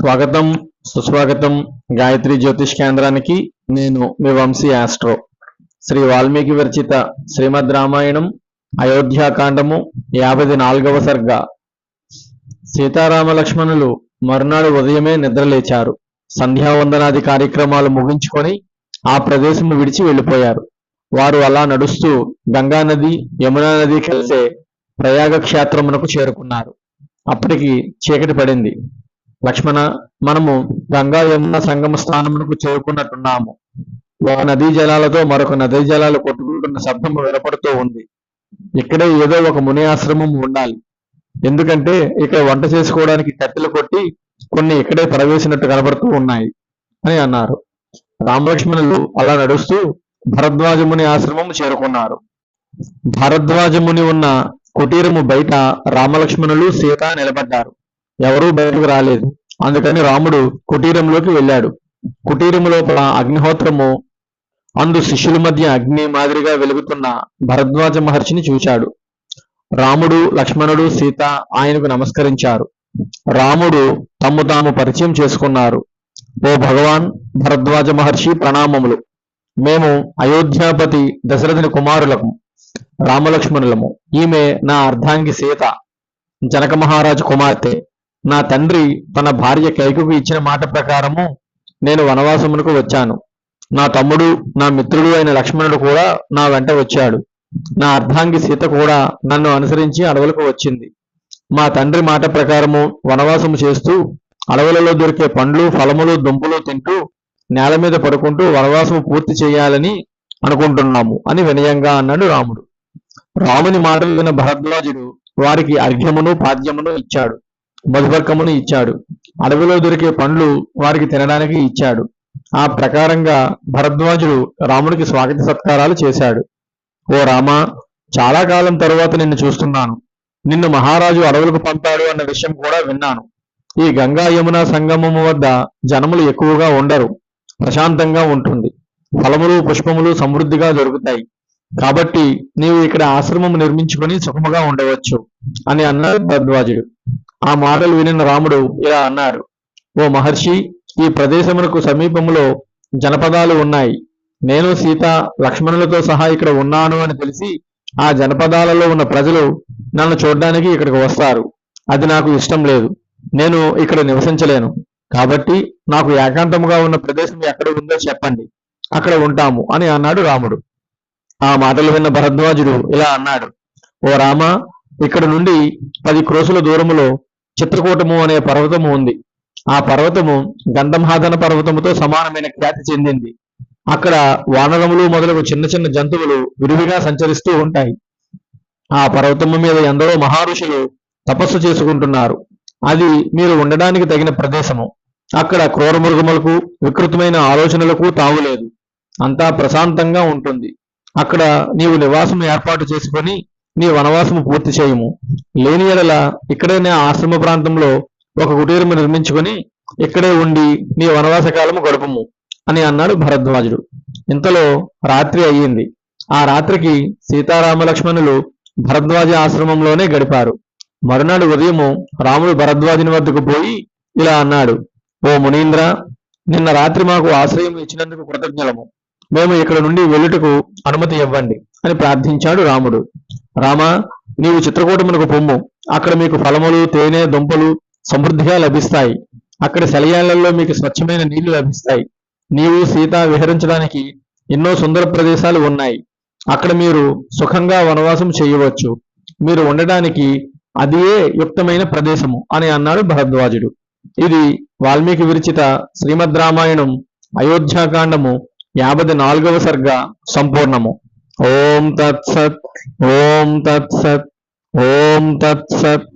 స్వాగతం సుస్వాగతం గాయత్రి జ్యోతిష్ కేంద్రానికి. నేను మీ వంశీ ఆస్ట్రో. శ్రీ వాల్మీకి విరచిత శ్రీమద్ రామాయణం అయోధ్యాకాండము యాభై నాలుగవ సర్గ. సీతారామ లక్ష్మణులు మరునాడు ఉదయమే నిద్రలేచారు. సంధ్యావందనాది కార్యక్రమాలు ముగించుకొని ఆ ప్రదేశం విడిచి వెళ్ళిపోయారు. వారు అలా నడుస్తూ గంగా నది యమునా నది కలిసే ప్రయాగ క్షేత్రమునకు చేరుకున్నారు. అప్పటికి చీకటి పడింది. లక్ష్మణ మనము గంగా యమున సంగమ స్థానమునకు చేరుకున్నట్టున్నాము. ఒక నదీ జలాలతో మరొక నదీ జలాలు కొట్టుకుంటున్న శబ్దము వినపడుతూ ఉంది. ఇక్కడే ఏదో ఒక ముని ఆశ్రమం ఉండాలి. ఎందుకంటే ఇక్కడ వంట చేసుకోవడానికి కట్టెలు కొట్టి కొన్ని ఇక్కడే ప్రవేశినట్టు కనబడుతూ ఉన్నాయి అని అన్నారు. రామలక్ష్మణులు అలా నడుస్తూ భరద్వాజముని ఆశ్రమము ఆశ్రమం చేరుకున్నారు. భరద్వాజముని ఉన్న కుటీరము బయట రామలక్ష్మణులు సీత నిలబడ్డారు. ఎవరూ బయటకు రాలేదు. అందుకని రాముడు కుటీరంలోకి వెళ్ళాడు. కుటీరము లోపల అగ్నిహోత్రము అందు శిష్యుల మధ్య అగ్ని మాదిరిగా వెలుగుతున్న భరద్వాజ మహర్షిని చూశాడు రాముడు లక్ష్మణుడు సీత ఆయనకు నమస్కరించారు. రాముడు తమ్ము తాము పరిచయం చేసుకున్నారు. ఓ భగవాన్ భరద్వాజ మహర్షి ప్రణామములు. మేము అయోధ్యాపతి దశరథుని కుమారులకు రామలక్ష్మణులము. ఈమె నా అర్ధాంగి సీత జనక మహారాజు కుమార్తె. నా తండ్రి తన భార్య కైకుకు ఇచ్చిన మాట ప్రకారము నేను వనవాసమునకు వచ్చాను. నా తమ్ముడు నా మిత్రుడు అయిన లక్ష్మణుడు కూడా నా వెంట వచ్చాడు. నా అర్ధాంగి సీత కూడా నన్ను అనుసరించి అడవులకు వచ్చింది. మా తండ్రి మాట ప్రకారము వనవాసము చేస్తూ అడవులలో దొరికే పండ్లు ఫలములు దుంపలు తింటూ నేల మీద పడుకుంటూ వనవాసము పూర్తి చేయాలని అనుకుంటున్నాము అని వినయంగా అన్నాడు రాముడు. రాముని మాటలు విన భరద్వాజుడు వారికి అర్ఘ్యమును పాద్యమును ఇచ్చాడు. మధువర్కమును ఇచ్చాడు. అడవిలో దొరికే పండ్లు వారికి తినడానికి ఇచ్చాడు. ఆ ప్రకారంగా భరద్వాజుడు రాముడికి స్వాగత సత్కారాలు చేశాడు. ఓ రామా చాలా కాలం తరువాత నిన్ను చూస్తున్నాను. నిన్ను మహారాజు అడవులకు పంపాడు అన్న విషయం కూడా విన్నాను. ఈ గంగా యమున సంగమము వద్ద జనములు ఎక్కువగా ఉండరు. ప్రశాంతంగా ఉంటుంది. ఫలములు పుష్పములు సమృద్ధిగా దొరుకుతాయి కాబట్టి నీవు ఇక్కడ ఆశ్రమం నిర్మించుకొని సుఖముగా ఉండవచ్చు అని అన్నాడు భరద్వాజుడు. ఆ మాటలు వినిన రాముడు ఇలా అన్నారు ఓ మహర్షి ఈ ప్రదేశమునకు సమీపములో జనపదాలు ఉన్నాయి. నేను సీత లక్ష్మణులతో సహా ఇక్కడ ఉన్నాను అని తెలిసి ఆ జనపదాలలో ఉన్న ప్రజలు నన్ను చూడడానికి ఇక్కడికి వస్తారు. అది నాకు ఇష్టం లేదు. నేను ఇక్కడ నివసించలేను. కాబట్టి నాకు ఏకాంతముగా ఉన్న ప్రదేశం ఎక్కడ ఉందో చెప్పండి. అక్కడ ఉంటాము అని అన్నాడు రాముడు. ఆ మాటలు విన్న భరద్వాజుడు ఇలా అన్నాడు. ఓ రామ ఇక్కడ నుండి పది క్రోసుల దూరములో చిత్రకూటము అనే పర్వతము ఉంది. ఆ పర్వతము గంధంహాదన పర్వతముతో సమానమైన ఖ్యాతి చెందింది. అక్కడ వానరములు మొదలగు చిన్న చిన్న జంతువులు విరివిగా సంచరిస్తూ ఉంటాయి. ఆ పర్వతము మీద ఎందరో మహారుషులు తపస్సు చేసుకుంటున్నారు. అది మీరు ఉండడానికి తగిన ప్రదేశము. అక్కడ క్రూరమృగములకు వికృతమైన ఆలోచనలకు తావులేదు అంతా ప్రశాంతంగా ఉంటుంది. అక్కడ నీవు నివాసం ఏర్పాటు చేసుకొని నీ వనవాసము పూర్తి చేయము. లేని ఎడల నా ఆశ్రమ ప్రాంతంలో ఒక కుటీరము నిర్మించుకొని ఇక్కడే ఉండి నీ వనవాస కాలము గడుపము అని అన్నాడు భరద్వాజుడు. ఇంతలో రాత్రి అయ్యింది. ఆ రాత్రికి సీతారామ లక్ష్మణులు భరద్వాజ ఆశ్రమంలోనే గడిపారు. మరునాడు ఉదయము రాముడు భరద్వాజుని వద్దకు పోయి ఇలా అన్నాడు ఓ మునీంద్ర నిన్న రాత్రి మాకు ఆశ్రయం ఇచ్చినందుకు కృతజ్ఞలము. మేము ఇక్కడ నుండి వెళ్ళుటకు అనుమతి ఇవ్వండి అని ప్రార్థించాడు రాముడు. రామ నీవు చిత్రకూటమునకు పొమ్ము. అక్కడ మీకు ఫలములు తేనె దుంపలు సమృద్ధిగా లభిస్తాయి. అక్కడ సెలయాళ్ళలో మీకు స్వచ్ఛమైన నీళ్ళు లభిస్తాయి. నీవు సీత విహరించడానికి ఎన్నో సుందర ప్రదేశాలు ఉన్నాయి. అక్కడ మీరు సుఖంగా వనవాసం చేయవచ్చు. మీరు ఉండడానికి అదియే యుక్తమైన ప్రదేశము అని అన్నాడు భరద్వాజుడు. ఇది వాల్మీకి విరచిత శ్రీమద్ రామాయణం అయోధ్యాకాండము యాభై నాలుగవ సర్గ సంపూర్ణము. ఓం తత్సత్ ఓం తత్సత్ ఓం తత్సత్.